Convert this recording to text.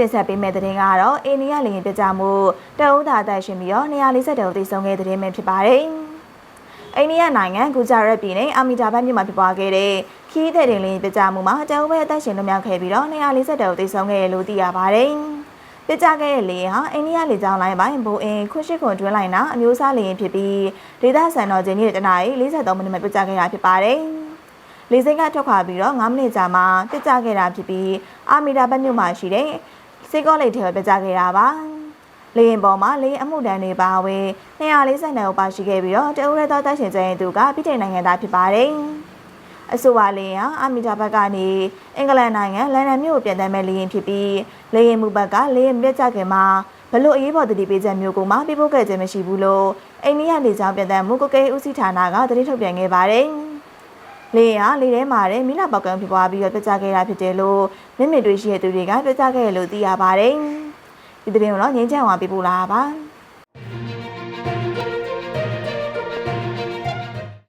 တင်ဆက်ပေးမယ့်သတင်းကတော့အိန္ဒိယလေယာဉ်ပျက်ကျမှုတအုပ်သာအသက်ရှင်ပြီးတော့140တောင်သေဆုံးခဲ့တဲ့သတင်းပဲဖြစ်ပါတယ်။အိန္ဒိယနိုင်ငံဂူဂျာရတ်ပြည်နယ်အာမီတာဘတ်မြို့မှာဖြစ်ပွားခဲ့တဲ့ခီးတဲ့တင်လေယာဉ်ပျက်ကျမှုမှာတအုပ်ပဲအသက်ရှင်လွတ်မြောက်ခဲ့ပြီးတော့140တောင်သေဆုံးခဲ့တယ်လို့သိရပါတယ်။ပျက်ကျခဲ့တဲ့လေယာဉ်ဟာအိန္ဒိယလေကြောင်းလိုင်းပိုင်းဘိုအင်ခွန်းရှိခွန်တွင်းလိုင်းနာအမျိုးအစားလေယာဉ်ဖြစ်ပြီးဒေသစံတော်ချိန်နေ့တနာရီ43မိနစ်မှာပျက်ကျခဲ့တာဖြစ်ပါတယ်။လေစိမ်းကထွက်ခွာပြီးတော့9မိနစ်ကြာမှပျက်ကျခဲ့တာဖြစ်ပြီးအာမီတာဘတ်မြို့မှာရှိတဲ့ စေကောလိတ်ထဲကိုပျက်ကျခဲ့တာပါ။လေရင်ပေါ်မှာလေရင်အမှုတန်းတွေပါဝဲ240နယ်ကိုပါရှိခဲ့ပြီးတော့တအုပ်ရဲသောတက်ရှင်ကျရင်သူကပြည်ထိုင်နိုင်ငံသားဖြစ်ပါတယ်။အဆိုပါလေရင်အာမီတာဘတ်ကနေအင်္ဂလန်နိုင်ငံလန်ဒန်မြို့ကိုပြန်တမ်းမဲ့လေရင်ဖြစ်ပြီးလေရင်မူဘတ်ကလေရင်ပြက်ကျခင်မှာဘလို့အရေးပေါ်တတိပေးချက်မျိုးကိုမှပြပို့ခဲ့ခြင်းမရှိဘူးလို့အိန္ဒိယလေကြောင်းပြန်တမ်းမှုကိုကေဦးစီးဌာနကသတင်းထုတ်ပြန်ခဲ့ပါတယ်။ လေယာဉ်ဟာလေထဲမှာတဲ့မိလာပေါက်ကန်းဖြစ်ပွားပြီးတော့ပြတ်ကျခဲ့တာဖြစ်တယ်လို့မျက်မြင်တွေ့ရှိတဲ့သူတွေကပြတ်ကျခဲ့တယ်လို့သိရပါတယ်။ဒီသတင်းကိုတော့ငင်းချမ်းဝါပြပို့လာတာပါ။